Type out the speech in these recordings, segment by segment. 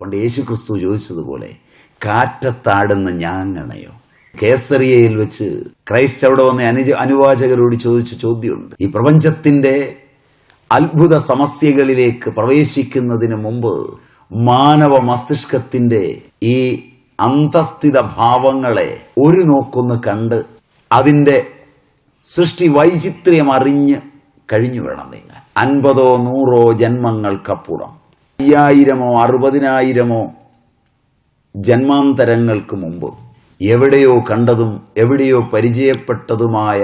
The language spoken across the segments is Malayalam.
പണ്ട് യേശു ക്രിസ്തു ചോദിച്ചതുപോലെ കാറ്റത്താടുന്ന ഞാങ്ങണയോ? കേസറിയയിൽ വെച്ച് ക്രൈസ്റ്റ് അവിടെ വന്ന അനുജ അനുവാചകരോട് ചോദിച്ച ചോദ്യമുണ്ട്. ഈ പ്രപഞ്ചത്തിന്റെ അത്ഭുത സമസ്യകളിലേക്ക് പ്രവേശിക്കുന്നതിന് മുമ്പ് മാനവ മസ്തിഷ്കത്തിന്റെ ഈ അന്തസ്ഥിത ഭാവങ്ങളെ ഒരു നോക്കൊന്ന് കണ്ട് അതിന്റെ സൃഷ്ടി വൈചിത്ര്യം അറിഞ്ഞ് കഴിഞ്ഞു വേണം നീങ്ങാൻ. അൻപതോ നൂറോ ജന്മങ്ങൾക്കപ്പുറം അയ്യായിരമോ അറുപതിനായിരമോ ജന്മാന്തരങ്ങൾക്ക് മുമ്പ് എവിടെയോ കണ്ടതും എവിടെയോ പരിചയപ്പെട്ടതുമായ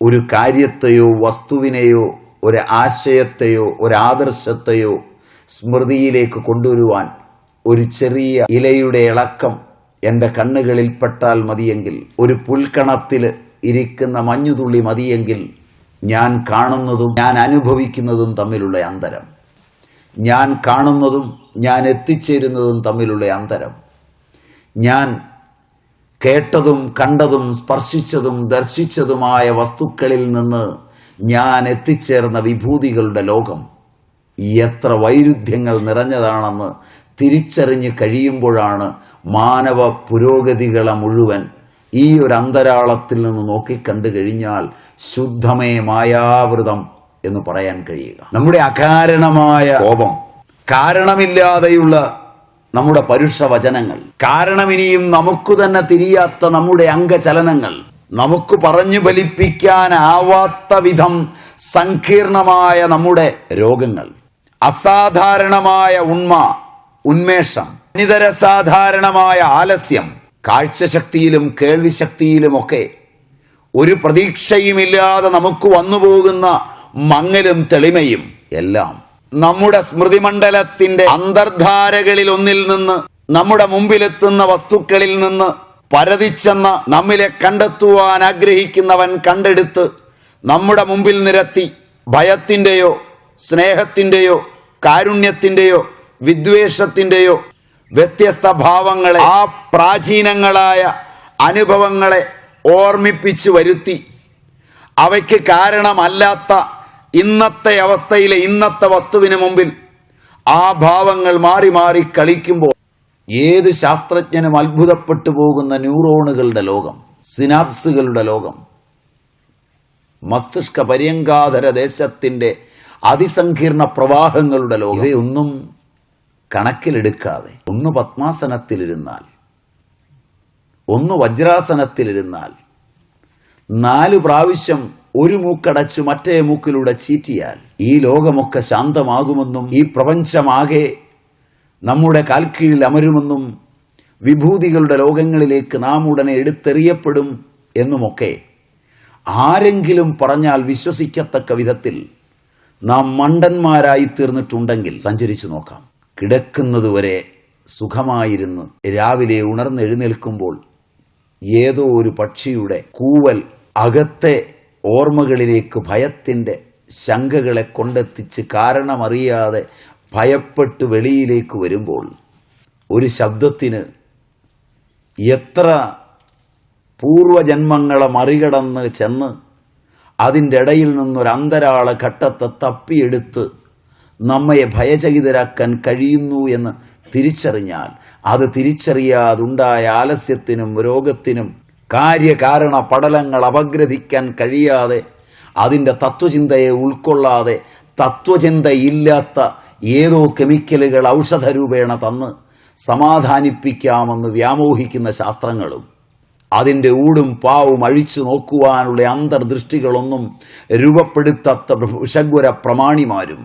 ഒരു കാര്യത്തെയോ വസ്തുവിനെയോ ഒരു ആശയത്തെയോ ഒരാദർശത്തെയോ സ്മൃതിയിലേക്ക് കൊണ്ടുവരുവാൻ ഒരു ചെറിയ ഇലയുടെ ഇളക്കം എന്റെ കണ്ണുകളിൽ പെട്ടാൽ മതിയെങ്കിൽ ഒരു പുൽക്കണത്തിൽ ഇരിക്കുന്ന മഞ്ഞുതുള്ളി മതിയെങ്കിൽ ഞാൻ കാണുന്നതും ഞാൻ അനുഭവിക്കുന്നതും തമ്മിലുള്ള അന്തരം. ഞാൻ കാണുന്നതും ഞാൻ എത്തിച്ചേരുന്നതും തമ്മിലുള്ള അന്തരം. ഞാൻ കേട്ടതും കണ്ടതും സ്പർശിച്ചതും ദർശിച്ചതുമായ വസ്തുക്കളിൽ നിന്ന് ഞാൻ എത്തിച്ചേർന്ന വിഭൂതികളുടെ ലോകം. എത്ര വൈരുദ്ധ്യങ്ങൾ നിറഞ്ഞതാണെന്ന് തിരിച്ചറിഞ്ഞ് കഴിയുമ്പോഴാണ് മാനവ പുരോഗതികളെ മുഴുവൻ ഈ ഒരു അന്തരാളത്തിൽ നിന്ന് നോക്കിക്കണ്ടു കഴിഞ്ഞാൽ ശുദ്ധമേ മായാവൃതം എന്ന് പറയാൻ കഴിയുക. നമ്മുടെ അകാരണമായ കോപം. കാരണമില്ലാതെയുള്ള നമ്മുടെ പരുഷ വചനങ്ങൾ കാരണമിനിയും നമുക്ക് തന്നെ തിരിയാത്ത നമ്മുടെ അംഗചലനങ്ങൾ നമുക്ക് പറഞ്ഞു ഫലിപ്പിക്കാനാവാത്ത വിധം സങ്കീർണമായ നമ്മുടെ രോഗങ്ങൾ അസാധാരണമായ ഉണ്മ ഉന്മേഷം നിതര സാധാരണമായ ആലസ്യം കാഴ്ചശക്തിയിലും കേൾവിശക്തിയിലുമൊക്കെ ഒരു പ്രതീക്ഷയുമില്ലാതെ നമുക്ക് വന്നു പോകുന്ന മങ്ങലും തെളിമയും എല്ലാം നമ്മുടെ സ്മൃതിമണ്ഡലത്തിന്റെ അന്തർധാരകളിൽ ഒന്നിൽ നിന്ന് നമ്മുടെ മുമ്പിലെത്തുന്ന വസ്തുക്കളിൽ നിന്ന് പരതിച്ചെന്ന നമ്മിലെ കണ്ടെത്തുവാൻ ആഗ്രഹിക്കുന്നവൻ കണ്ടെടുത്ത് നമ്മുടെ മുമ്പിൽ നിരത്തി ഭയത്തിന്റെയോ സ്നേഹത്തിന്റെയോ കാരുണ്യത്തിന്റെയോ വിദ്വേഷത്തിന്റെയോ വ്യത്യസ്ത ഭാവങ്ങളെ ആ പ്രാചീനങ്ങളായ അനുഭവങ്ങളെ ഓർമ്മിപ്പിച്ചു വരുത്തി അവയ്ക്ക് കാരണമല്ലാത്ത ഇന്നത്തെ അവസ്ഥയിലെ ഇന്നത്തെ വസ്തുവിന് മുമ്പിൽ ആ ഭാവങ്ങൾ മാറി മാറി കളിക്കുമ്പോൾ ഏത് ശാസ്ത്രജ്ഞനും അത്ഭുതപ്പെട്ടു പോകുന്ന ന്യൂറോണുകളുടെ ലോകം സിനാപ്സുകളുടെ ലോകം മസ്തിഷ്ക പര്യങ്കാധര ദേശത്തിന്റെ അതിസങ്കീർണ പ്രവാഹങ്ങളുടെ ലോകം ഇവയൊന്നും കണക്കിലെടുക്കാതെ ഒന്ന് പത്മാസനത്തിലിരുന്നാൽ ഒന്ന് വജ്രാസനത്തിലിരുന്നാൽ നാല് പ്രാവശ്യം ഒരു മൂക്കടച്ച് മറ്റേ മൂക്കിലൂടെ ചീറ്റിയാൽ ഈ ലോകമൊക്കെ ശാന്തമാകുമെന്നും ഈ പ്രപഞ്ചമാകെ നമ്മുടെ കാൽക്കീഴിൽ അമരുമെന്നും വിഭൂതികളുടെ ലോകങ്ങളിലേക്ക് നാം ഉടനെ എടുത്തെറിയപ്പെടും എന്നുമൊക്കെ ആരെങ്കിലും പറഞ്ഞാൽ വിശ്വസിക്കത്തക്ക വിധത്തിൽ നാം മണ്ടന്മാരായി തീർന്നിട്ടുണ്ടെങ്കിൽ സഞ്ചരിച്ചു നോക്കാം. കിടക്കുന്നതുവരെ സുഖമായിരുന്ന്. രാവിലെ ഉണർന്നെഴുന്നേൽക്കുമ്പോൾ ഏതോ ഒരു പക്ഷിയുടെ കൂവൽ അകത്തെ ഓർമ്മകളിലേക്ക് ഭയത്തിന്റെ ശങ്കകളെ കൊണ്ടെത്തിച്ച് കാരണമറിയാതെ ഭയപ്പെട്ട് വെളിയിലേക്ക് വരുമ്പോൾ ഒരു ശബ്ദത്തിന് എത്ര പൂർവജന്മങ്ങളെ മറികടന്ന് ചെന്ന് അതിന്റെ ഇടയിൽ നിന്നൊരു അന്തരാള ഘട്ടത്തെ തപ്പിയെടുത്ത് നമ്മയെ ഭയചകിതരാക്കാൻ കഴിയുന്നു എന്ന് തിരിച്ചറിഞ്ഞാൽ അത് തിരിച്ചറിയാതുണ്ടായ ആലസ്യത്തിനും രോഗത്തിനും കാര്യകാരണ പടലങ്ങൾ അപഗ്രഥിക്കാൻ കഴിയാതെ അതിന്റെ തത്വചിന്തയെ ഉൾക്കൊള്ളാതെ തത്വചിന്തയില്ലാത്ത ഏതോ കെമിക്കലുകൾ ഔഷധ രൂപേണ തന്ന് സമാധാനിപ്പിക്കാമെന്ന് വ്യാമോഹിക്കുന്ന ശാസ്ത്രങ്ങളും അതിന്റെ ഊടും പാവും അഴിച്ചു നോക്കുവാനുള്ള അന്തർദൃഷ്ടികളൊന്നും രൂപപ്പെടുത്താത്ത വിഷഗ്വര പ്രമാണിമാരും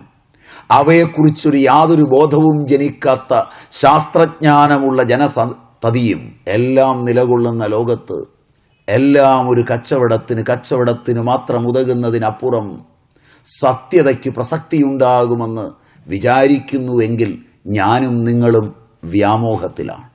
അവയെക്കുറിച്ചൊരു യാതൊരു ബോധവും ജനിക്കാത്ത ശാസ്ത്രജ്ഞാനമുള്ള ജനസതിയും എല്ലാം നിലകൊള്ളുന്ന ലോകത്ത് എല്ലാം ഒരു കച്ചവടത്തിന് കച്ചവടത്തിന് മാത്രം ഉതകുന്നതിനപ്പുറം സത്യതയ്ക്ക് പ്രസക്തിയുണ്ടാകുമെന്ന് വിചാരിക്കുന്നുവെങ്കിൽ ഞാനും നിങ്ങളും വ്യാമോഹത്തിലാണ്.